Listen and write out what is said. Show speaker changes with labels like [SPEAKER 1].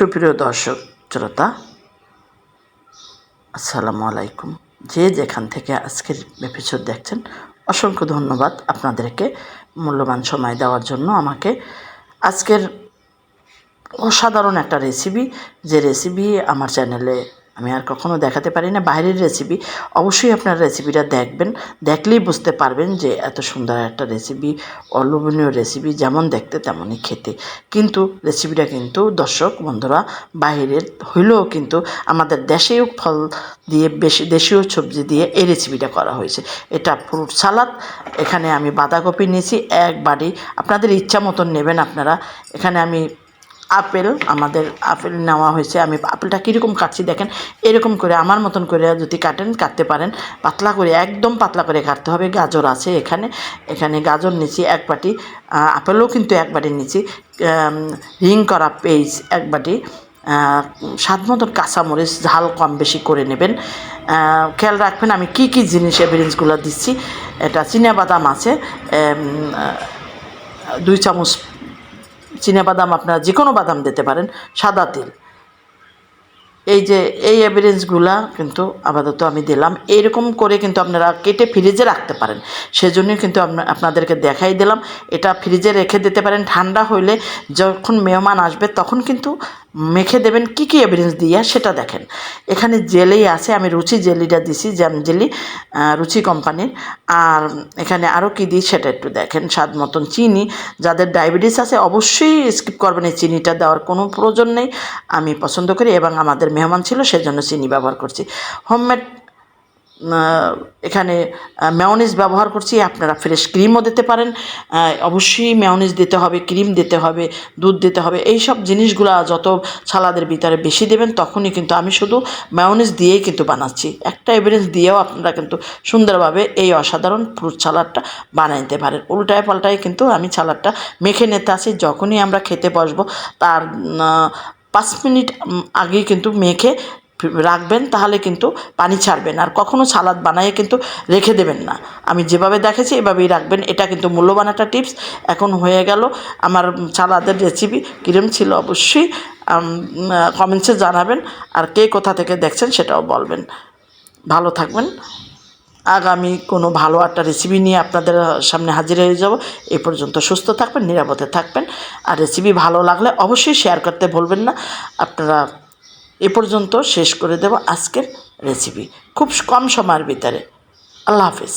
[SPEAKER 1] সুপ্রিয় দর্শক, শ্রোতা, আসসালামু আলাইকুম। যে যেখান থেকে আজকের এপিসোড দেখছেন, অসংখ্য ধন্যবাদ আপনাদেরকে মূল্যবান সময় দেওয়ার জন্য আমাকে। আজকের অসাধারণ একটা রেসিপি যে রেসিপি আমার চ্যানেলে আমি আর কখনো দেখাতে পারি না। বাইরের রেসিপি অবশ্যই আপনার রেসিপিটা দেখবেন। দেখলেই বুঝতে পারবেন যে এত সুন্দর একটা রেসিপি অলোভনীয় রেসিপি যেমন দেখতে তেমনই খেতে। কিন্তু রেসিপিটা কিন্তু, দর্শক, বন্ধুরা, বাইরের হইলেও কিন্তু আমাদের দেশেও ফল দিয়ে, বেশি, দেশীয় সবজি দিয়ে এই রেসিপিটা করা হয়েছে। এটা ফ্রুট সালাদ এখানে আমি বাঁধাকপি নিয়েছি, এক বাড়ি আপনাদের ইচ্ছা মতন নেবেন আপনারা। এখানে আমি আপেল, আমাদের আপেল নেওয়া হয়েছে। আমি আপেলটা কীরকম কাটছি দেখেন, এরকম করে আমার মতন করে যদি কাটেন, কাটতে পারেন। পাতলা করে, একদম পাতলা করে কাটতে হবে। গাজর আছে এখানে। এখানে গাজর নিচ্ছি এক বাটি আপেলও কিন্তু এক বাটি নিচ্ছি রিং করা পেঁয়াজ এক বাটি স্বাদ মতন কাঁচামরিচ, ঝাল কম বেশি করে নেবেন। খেয়াল রাখবেন আমি কি কি জিনিস এভিডেন্সগুলো দিচ্ছি। এটা বাদাম আছে দুই চামচ বাদাম আপনারা যে কোনো বাদাম দিতে পারেন সাদা তেল। এই যে এই এভিডেন্সগুলা কিন্তু আপাতত আমি দিলাম। এইরকম করে কিন্তু আপনারা কেটে ফ্রিজে রাখতে পারেন। সেজন্যই কিন্তু আপনা- আপনাদেরকে দেখাই দিলাম। এটা ফ্রিজে রেখে দিতে পারেন। ঠান্ডা হইলে যখন মেহমান আসবে তখন কিন্তু মেখে দেবেন। কী কী এভিডেন্স দিয়ে সেটা দেখেন। এখানে জেলি আছে। আমি রুচি জেলিটা দিছি জ্যাম জেলি রুচি কোম্পানির আর এখানে আরও কী দিই সেটা একটু দেখেন। স্বাদ মতন চিনি। যাদের ডায়াবেটিস আছে অবশ্যই স্কিপ করবেন। এই চিনিটা দেওয়ার কোনো প্রয়োজন নেই। আমি পছন্দ করি এবং আমাদের মেহমান ছিল, সেজন্য চিনি ব্যবহার করছি। হোমমেড এখানে মেয়নিজ ব্যবহার করছি, আপনারা ফ্রেশ ক্রিমও দিতে পারেন। অবশ্যই মেয়নিজ দিতে হবে ক্রিম দিতে হবে, দুধ দিতে হবে। এই সব জিনিসগুলো যত ছালাদের ভিতরে বেশি দেবেন, তখনই কিন্তু আমি শুধু মেয়নিজ দিয়েই কিন্তু বানাচ্ছি। একটা এভিডেন্স দিয়েও আপনারা কিন্তু সুন্দরভাবে এই অসাধারণ ফ্রুট সালাডটা বানাইতে নিতে পারেন। উল্টায় পাল্টায় কিন্তু আমি সালাডটা মেখে নিতে আসি। যখনই আমরা খেতে বসবো, তার পাঁচ মিনিট আগেই কিন্তু মেখে রাখবেন, তাহলে কিন্তু পানি ছাড়বেন আর কখনো সালাদ বানাইয়ে কিন্তু রেখে দেবেন না। আমি যেভাবে দেখেছি, এভাবেই রাখবেন। এটা কিন্তু মূল্যবান একটা টিপস। এখন হয়ে গেল আমার সালাদের রেসিপি কিরম ছিল অবশ্যই কমেন্টসে জানাবেন। আর কে কোথা থেকে দেখছেন সেটাও বলবেন। ভালো থাকবেন। আগামী কোনো ভালো একটা রেসিপি নিয়ে আপনাদের সামনে হাজির হয়ে যাব। এ পর্যন্ত সুস্থ থাকবেন, নিরাপদে থাকবেন। আর রেসিপি ভালো লাগলে অবশ্যই শেয়ার করতে ভুলবেন না। আপনারা এ পর্যন্ত শেষ করে দেব আজকের রেসিপি খুব কম সময়ের ভিতরে। আল্লাহ হাফিজ।